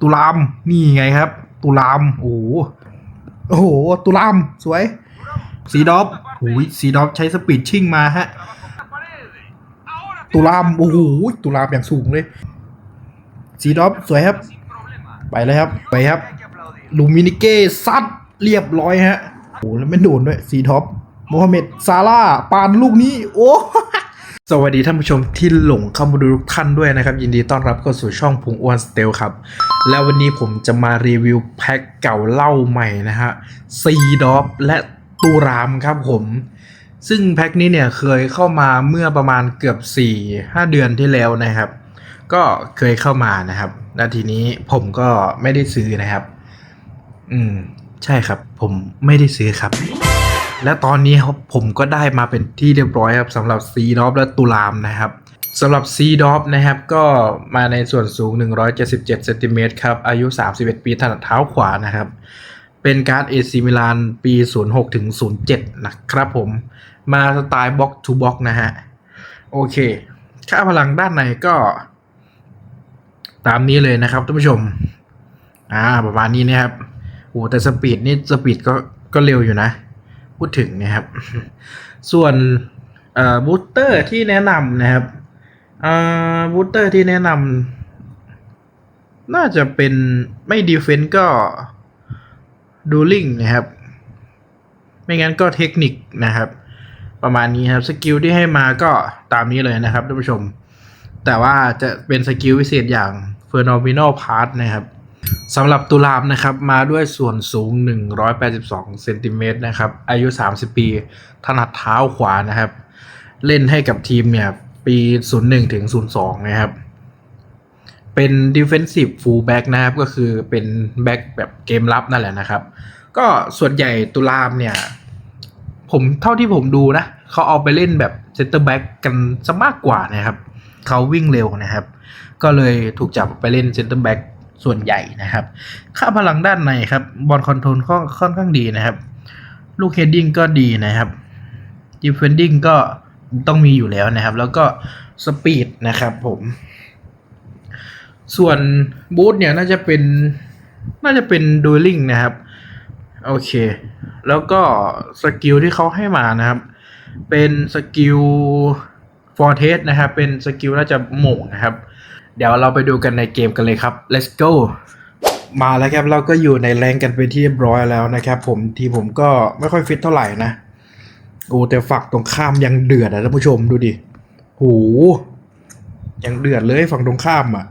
ตุลาม นี่ไงครับ ตุลาม โอ้โหโอ้โห ตุลาม สวย สีดอฟโอ้ยสีดอฟใช้สปีดชิ่งมาฮะ ตุลาม โอ้โห ตุลามอย่างสูงเลย สีดอฟสวยครับ ไปเลยครับ ไปครับ ลูมินิเก้ซัดเรียบร้อยฮะ โอ้แล้วไม่โดนด้วย สีท็อปโมฮัมเหม็ดซาร่าปานลูกนี้ โอ้ สวัสดีท่านผู้ชมที่หลงเข้ามาดูทุกท่านด้วยนะครับ ยินดีต้อนรับเข้าสู่ช่องพุงอ้วนสเตลครับ แล้ววันนี้ผมจะมารีวิวแพ็คเก่าเล่าใหม่นะฮะซีดอฟและตูรามครับผม ซึ่งแพ็คนี้เนี่ยเคยเข้ามาเมื่อประมาณเกือบ 4-5 เดือนที่แล้วนะครับ ก็เคยเข้ามานะครับแล้วทีนี้ผมก็ไม่ได้ซื้อนะครับ อืม ใช่ครับ ผมไม่ได้ซื้อครับ และตอนนี้ครับผมก็ได้มาเป็นที่เรียบร้อยครับสำหรับซีดอฟและตุลามนะครับสำหรับซีดอฟนะครับก็มาในส่วนสูง 177เซนติเมตรครับ อายุ 31 ปีถนัดเท้าขวานะครับ เป็นการ์ดเอซิมิลานปี 06ถึง07 นะครับผม มาสไตล์บ็อกทูบ็อกนะฮะ โอเค ค่าพลังด้านในก็ ตามนี้เลยนะครับท่านผู้ชม อ่า ประมาณนี้นะครับโอ้แต่สปีดนี่สปีดก็ก็เร็วอยู่นะ พูดถึงนะครับ ส่วนบูสเตอร์ที่แนะนำนะครับบูสเตอร์ที่แนะนำน่าจะเป็นไม่ดีเฟนต์ก็ดูลิงนะครับ ไม่งั้นก็เทคนิคนะครับ ประมาณนี้ครับ สกิลที่ให้มาก็ตามนี้เลยนะครับท่านผู้ชม แต่ว่าจะเป็นสกิลพิเศษอย่าง Phenomenal Part นะครับ สำหรับตุลามนะครับมาด้วยส่วนสูง 182เซนติเมตรนะครับอายุ 30 ปี ถนัดเท้าขวานะครับ เล่นให้กับทีมเนี่ย ปี 01 ถึง 02 นะครับ เป็น defensive full back นะครับ ก็คือเป็นแบ็กแบบเกมรับนั่นแหละนะครับ ก็ส่วนใหญ่ตุลามเนี่ย ผมเท่าที่ผมดูนะ เขาเอาไปเล่นแบบเซนเตอร์แบ็กกันซะมากกว่านะครับ เขาวิ่งเร็วนะครับ ก็เลยถูกจับไปเล่นเซนเตอร์แบ็ก ส่วนใหญ่นะครับ ค่าพลังด้านในครับบอลคอนโทรลค่อนค่อนข้างดีนะครับ ลูกเฮดดิ้งก็ดีนะครับดิฟเฟนดิ้งก็ต้องมีอยู่แล้วนะครับ แล้วก็สปีดนะครับผมส่วนบูทเนี่ยน่าจะเป็นน่าจะเป็นดูลิงนะครับ โอเค แล้วก็สกิลที่เขาให้มานะครับ เป็นสกิลฟอร์เทสนะครับ เป็นสกิลน่าจะโหม่งนะครับ เดี๋ยวเราไปดูกันในเกมกันเลยครับ let's go มาแล้วครับเราก็อยู่ในแรงกันเป็นที่เรียบร้อยแล้วนะครับ ผมทีผมก็ไม่ค่อยฟิตเท่าไหร่นะโอ้แต่ฝักตรงข้ามยังเดือดอะท่านผู้ชมดูดิโหยังเดือดเลยฝั่งตรงข้ามอะ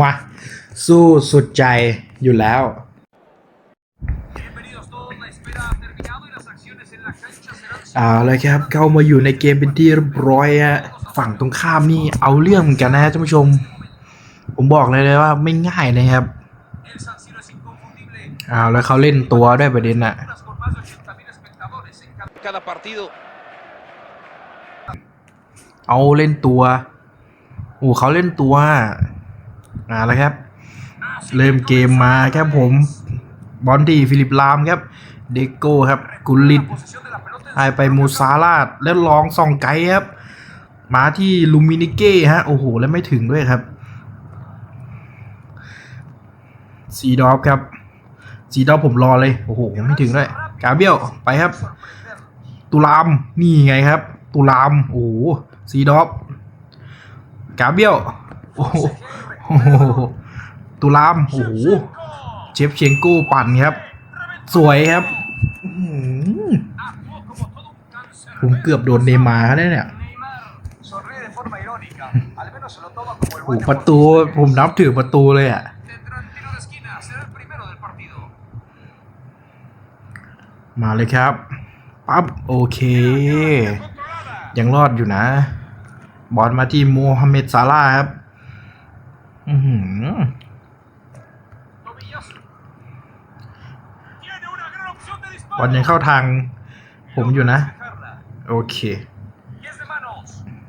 มาสู้สุดใจอยู่แล้ว เอาเลยครับ เข้ามาอยู่ในเกมเป็นที่เรียบร้อยฮะ ฝั่งตรงข้ามนี่เอาเรื่องเหมือนกันนะฮะท่านผู้ชม ผมบอกเลยเลยว่าไม่ง่ายนะครับ El San Siro es inconfundible. เอาแล้วเขาเล่นตัวด้วยประเด็นอะเอาเล่นตัวโอ้เขาเล่นตัวอ่าแล้วครับ เริ่มเกมมาครับผม บอลที่ฟิลิปลามครับ เดโก้ครับ กุลิต Posesión de la pelota en ให้ไปมูซาลาดแล้วลองส่องไกครับ มาที่ลูมินิเก้ฮะ โอ้โห แล้วไม่ถึงด้วยครับ สีดอฟครับ สีดอฟผมรอเลย โอ้โห ยังไม่ถึงด้วยกาเบียวไปครับ ตุลาม นี่ไงครับ ตุลาม โอ้โห สีดอฟกาเบียว โอ้โห ตุลาม โอ้โห เชฟเชงโก้ปั่นครับ สวยครับผมเกือบโดนเนมาร์แล้วเนี่ย โอ้ประตู ผมนับถือประตูเลยอะมาเลยครับปั๊บโอเค ยังรอดอยู่นะ บอลมาที่มูฮัมเหม็ดซาร่าครับ อื้มบอลยังเข้าทาง ผมอยู่นะ โอเค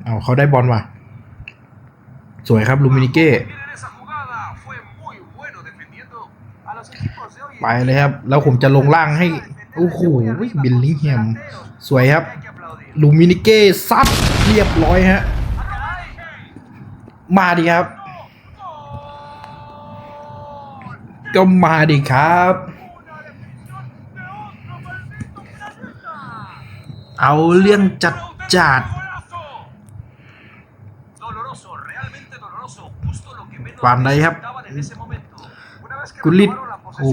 เอาเขาได้บอลว่ะ สวยครับลูมินิเก้ไปเลยครับ แล้วผมจะลงล่างให้โอ้โหบิลลิงแฮมสวยครับ ลูมินิเก้ซัดเรียบร้อยฮะ มาดีครับ ก็มาดิครับ เอาเรื่องจัดจัด ความเลยครับ กุลิตโอ้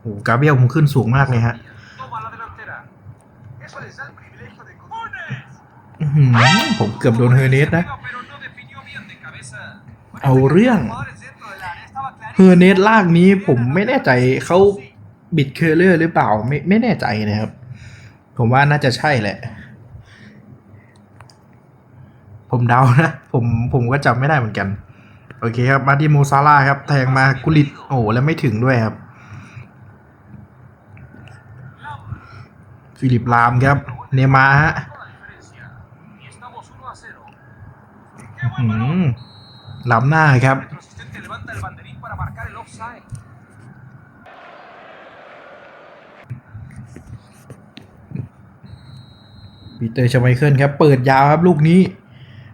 โหกาเบียลผมขึ้นสูงมากเลยฮะผมเกือบโดนเฮเนสนะ เอาเรื่อง เฮเนสลากนี้ผมไม่แน่ใจเขาบิดเคอร์เลอร์หรือเปล่าไม่ไม่แน่ใจนะครับ ผมว่าน่าจะใช่แหละ ผมเดานะ ผมผมก็จำไม่ได้เหมือนกัน โอเคครับ มาที่โมซาร่าครับ แทงมากุลิตโอ้แล้วไม่ถึงด้วยครับ ฟิลิปลามครับ เนมาฮะอืมล้ำหน้าครับ ปีเตอร์ชไมเคิลครับ เปิดยาวครับลูกนี้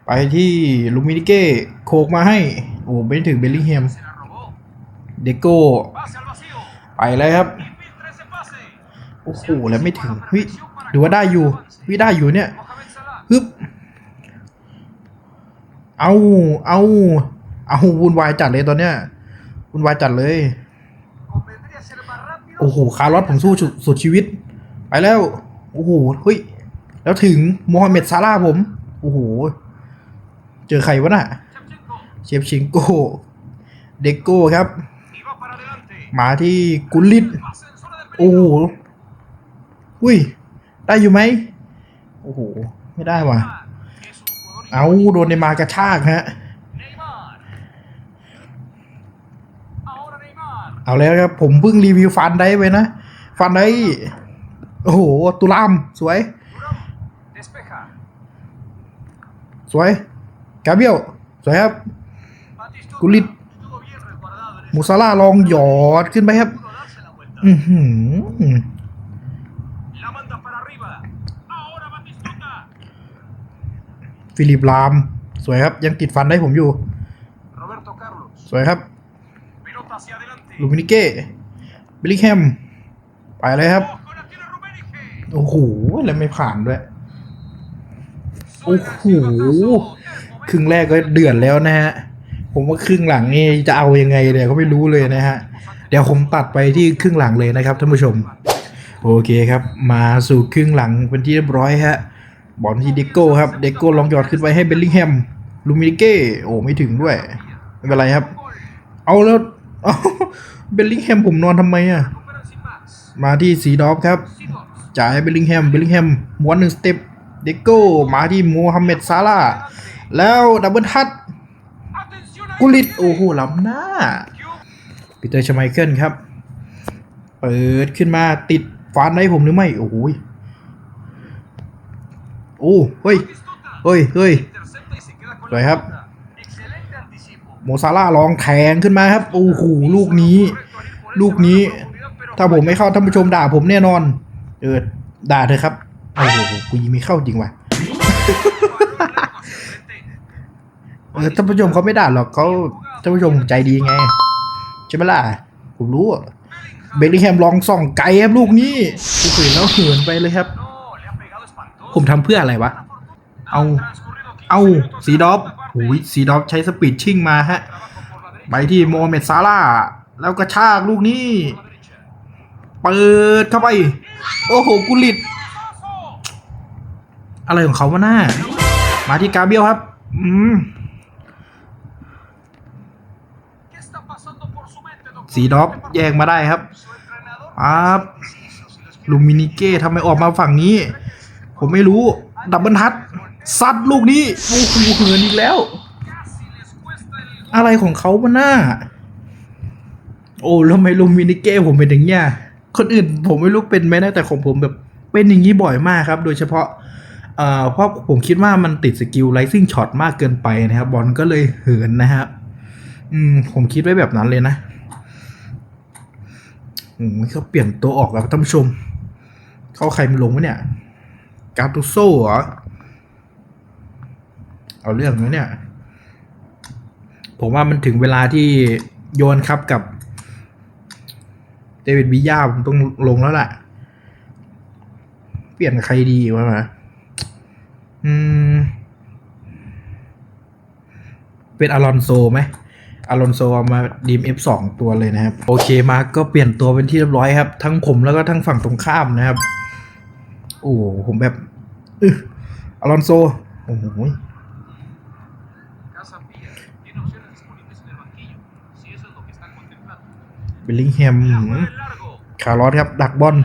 ไปที่ลูมินิเก้โคกมาให้ โอ้ไม่ถึงเบลลิงแฮมเดโก้ไปเลยครับ โอ้โห แล้วไม่ถึงเฮ้ยดูว่าได้อยู่ วิได้อยู่เนี่ยฮึบเอาเอาเอาวุ่นวายจัดเลยตอนเนี้ยวุ่นวายจัดเลย โอ้โหคาร์ลอสผมสู้สุดชีวิต ไปแล้ว โอ้โหเฮ้ย แล้วถึงโมฮัมเหม็ดซาร่าผม โอ้โห เจอใครวะน่ะ เชฟชิงโก้เด็กโก้ครับ มาที่กุลิต โอ้โหอุ้ย ได้อยู่ไหม โอ้โห ไม่ได้ว่ะ เอาโดนในมากระชากฮะ เอาแล้วครับ ผมเพิ่งรีวิวฟันได้ไปนะ ฟันได้ โอ้โห ตุลาม สวย สวยกาเบียวสวยครับ Batistuta. Gullit. Estuvo bien resguardado en มู ese ซาร่าห์ลองหยอดขึ้นไปครับ Pudo darse la vuelta. อือหือ La manda para arriba. Ahora Batistuta. ฟิลิปลาม สวยครับ ยังติดฟันได้ผมอยู่ Roberto Carlos. สวยครับ Pelota hacia adelante. ลูมินิเก้บิลลิงแฮมไปเลยครับ Ojo, la tiene Rummenigge. โอ้โห แล้วไม่ผ่านด้วย โอ้โหครึ่งแรกก็เดือดแล้วนะฮะ ผมว่าครึ่งหลังนี่จะเอายังไงเนี่ยก็ไม่รู้เลยนะฮะ เดี๋ยวผมตัดไปที่ครึ่งหลังเลยนะครับท่านผู้ชม โอเคครับ มาสู่ครึ่งหลังเป็นที่เรียบร้อยฮะ บอลที่เดโก้ครับ เดโก้ลองหยอดขึ้นไปให้เบลลิงแฮม ลูมิเก้ โอ้ไม่ถึงด้วย ไม่เป็นไรครับ เอาแล้วเบลลิงแฮมผมนอนทำไมอะ มาที่สีดอฟครับ จ่ายเบลลิงแฮม เบลลิงแฮมม้วนหนึ่งสเต็ป เดโก้มาที่โมฮัมเหม็ดซาร่าแล้วดับเบิลทัชกุลิตโอ้โหล้ำหน้าปีเตอร์ชไมเคิลครับ เปิดขึ้นมาติดฟันได้ผมหรือไม่ โอ้โหโอ้เฮ้ยเฮ้ยเฮ้ยสวยครับโมซาร่าลองแทงขึ้นมาครับ โอ้โหลูกนี้ ลูกนี้ ถ้าผมไม่เข้าท่านผู้ชมด่าผมแน่นอน เออด่าเถอะครับ โอ้โหกูยิงไม่เข้าจริงว่ะเออท่านผู้ชมเขาไม่ด่าหรอกเขาท่านผู้ชมผมใจดีไง ใช่ไหมล่ะ ผมรู้อะเบลลิงแฮมลองส่องไกลครับลูกนี้โอ้โหแล้วเหินไปเลยครับ No, le ha pegado espantoso. ผมทำเพื่ออะไรวะ เอา เอาสีดอฟโอ้ยสีดอฟใช้สปีดชิ่งมาฮะ ไปที่โมฮัมเหม็ดซาร่าห์แล้วก็ชากลูกนี้ เปิดเข้าไป โอ้โห กุลิต อะไรของเขาวะหน้า มาที่กาเบียลครับ อืมสีดอฟแยกมาได้ครับ Su entrenador ปั๊บลูมินิเก้ทำไมออกมาฝั่งนี้ ผมไม่รู้ ดับเบิลทัชซัดลูกนี้โอ้โหเหินอีกแล้ว อะไรของเขาวะหน้า โอ้แล้วทำไมลูมินิเก้ผมเป็นอย่างเงี้ยคนอื่นผมไม่รู้เป็นไหมนะแต่ของผมแบบเป็นอย่างนี้บ่อยมากครับ โดยเฉพาะ เพราะผมคิดว่ามันติดสกิลไ i ซิ่งช็อตมากเกินไปนะครับบอลก็เลยเหินนะครับอืมผมคิดไว้แบบนั้นเลยนะอืมเขาเปลี่ยนตัวออกแล้วท่านผู้ชม เข้าใครมาลงวะเนี่ย กาตูโซ่เหรอ เอาเรื่องนะเนี่ย ผมว่ามันถึงเวลาที่โยนครับกับเดวิดบิยาผมต้องลงแล้วล่ะ เปลี่ยนกับใครดีวะมา อืม เป็นอารอนโซไหมอารอนโซเอามาดีม F2 ตัวเลยนะครับ โอเคมาก็เปลี่ยนตัวเป็นที่เรียบร้อยครับ ทั้งผมแล้วก็ทั้งฝั่งตรงข้ามนะครับ โอ้ผมแบบอารอนโซ โอ้โหเบลลิงแฮมคาร์ลอสครับ ดักบอล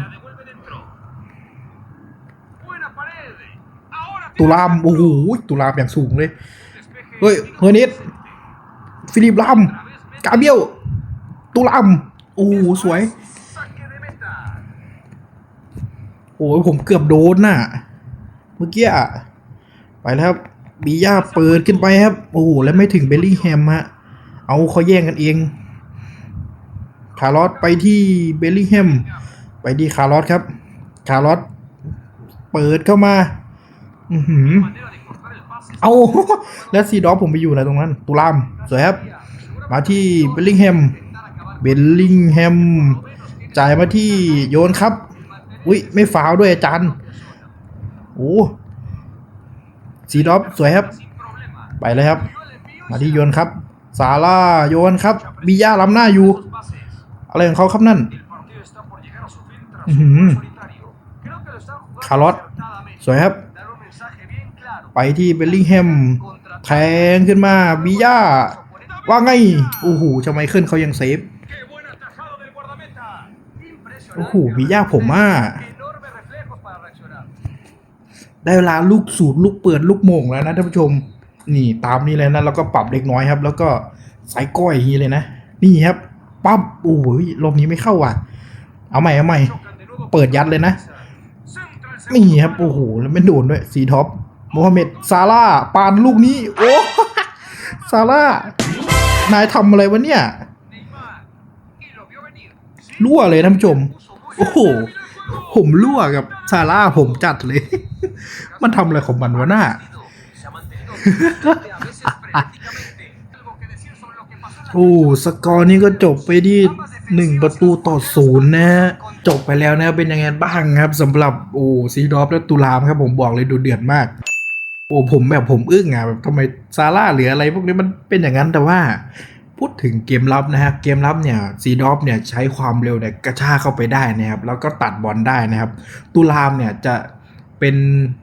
ตุลามโอ้โหตุลามอย่างสูงเลย เฮ้ยเฮอร์เนสฟิลิปลามกาเบียว ตุลามโอ้โหสวย โอ้ยผมเกือบโดนน่ะ เมื่อกี้อะไปแล้วครับบีย่าเปิดขึ้นไปครับ โอ้โหแล้วไม่ถึงเบลลิงแฮมฮะเอาเขาแย่งกันเอง คาร์ลอสไปที่เบลลิงแฮมไปที่คาร์ลอสครับ คาร์ลอสเปิดเข้ามา เอาแล้วซีดอฟผมไปอยู่อะไรตรงนั้น ตุลาม สวยครับ มาที่เบลลิงแฮม เบลลิงแฮม จ่ายมาที่โยนครับ อุ้ยไม่ฟาวด้วยอาจารย์ โอ้ซีดอฟสวยครับ ไปเลยครับ มาที่โยนครับ ซาร่าโยนครับบีย่าล้ำหน้าอยู่ อะไรของเขาครับนั่น El partido está por llegar a su fin tras Ujú. un gol solitario. Creo que lo están jugando Carlot. acertadamente. สวยครับ ไปที่เบลลิงแฮมแทงขึ้นมาบีย่าว่าไง โอ้โหชไมเคิลเขายังเซฟ โอ้โหบีย่าผมอะได้เวลาลูกสูตรลูกเปิดลูกโมงแล้วนะท่านผู้ชม นี่ตามนี้เลยนะ แล้วก็ปรับเล็กน้อยครับ แล้วก็สายก้อยอย่างนี้เลยนะ นี่ครับ ปั๊บ โอ้โหลมนี้ไม่เข้าว่ะ เอาใหม่เอาใหม่ เปิดยัดเลยนะ นี่ครับ โอ้โห แล้วไม่โดนด้วย สีท็อป โมฮัมเหม็ดซาร่าปานลูกนี้ โอ้ซาร่านายทำอะไรวะเนี่ยรั่วเลยท่านผู้ชม โอ้โห ผมรั่วกับซาร่าผมจัดเลย มันทำอะไรของมันวะหน่าโอ้ สกอร์นี้ก็จบไปที่หนึ่งประตูต่อศูนย์นะฮะ จบไปแล้วนะ เป็นยังไงบ้างครับสำหรับ โอ้ ซีดอฟและตุลามครับผมบอกเลยดูเดือดมาก โอ้ผมแบบผมอึ้งอะแบบทำไมซาร่าหรืออะไรพวกนี้มันเป็นอย่างนั้นแต่ว่า พูดถึงเกมรับนะฮะเกมรับเนี่ยซีดอฟเนี่ยใช้ความเร็วเนี่ยกระชากเข้าไปได้นะครับ แล้วก็ตัดบอลได้นะครับตุลามเนี่ยจะเป็น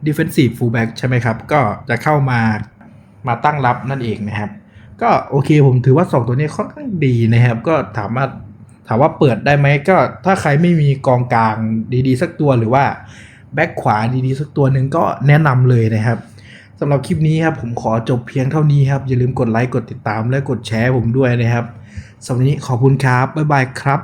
defensive fullback ใช่ไหมครับ ก็จะเข้ามามาตั้งรับนั่นเองนะครับ ก็โอเคผมถือว่า 2 ตัวนี้ค่อนข้างดีนะครับ ก็ถามว่าถามว่าเปิดได้ไหมก็ถ้าใครไม่มีกองกลางดีๆ สักตัวหรือว่าแบ็คขวาดีๆ สักตัวหนึ่งก็แนะนำเลยนะครับ สำหรับคลิปนี้ครับผมขอจบเพียงเท่านี้ครับ อย่าลืมกดไลค์กดติดตามและกดแชร์ผมด้วยนะครับสำหรับนี้ขอบคุณครับ บ๊ายบายครับ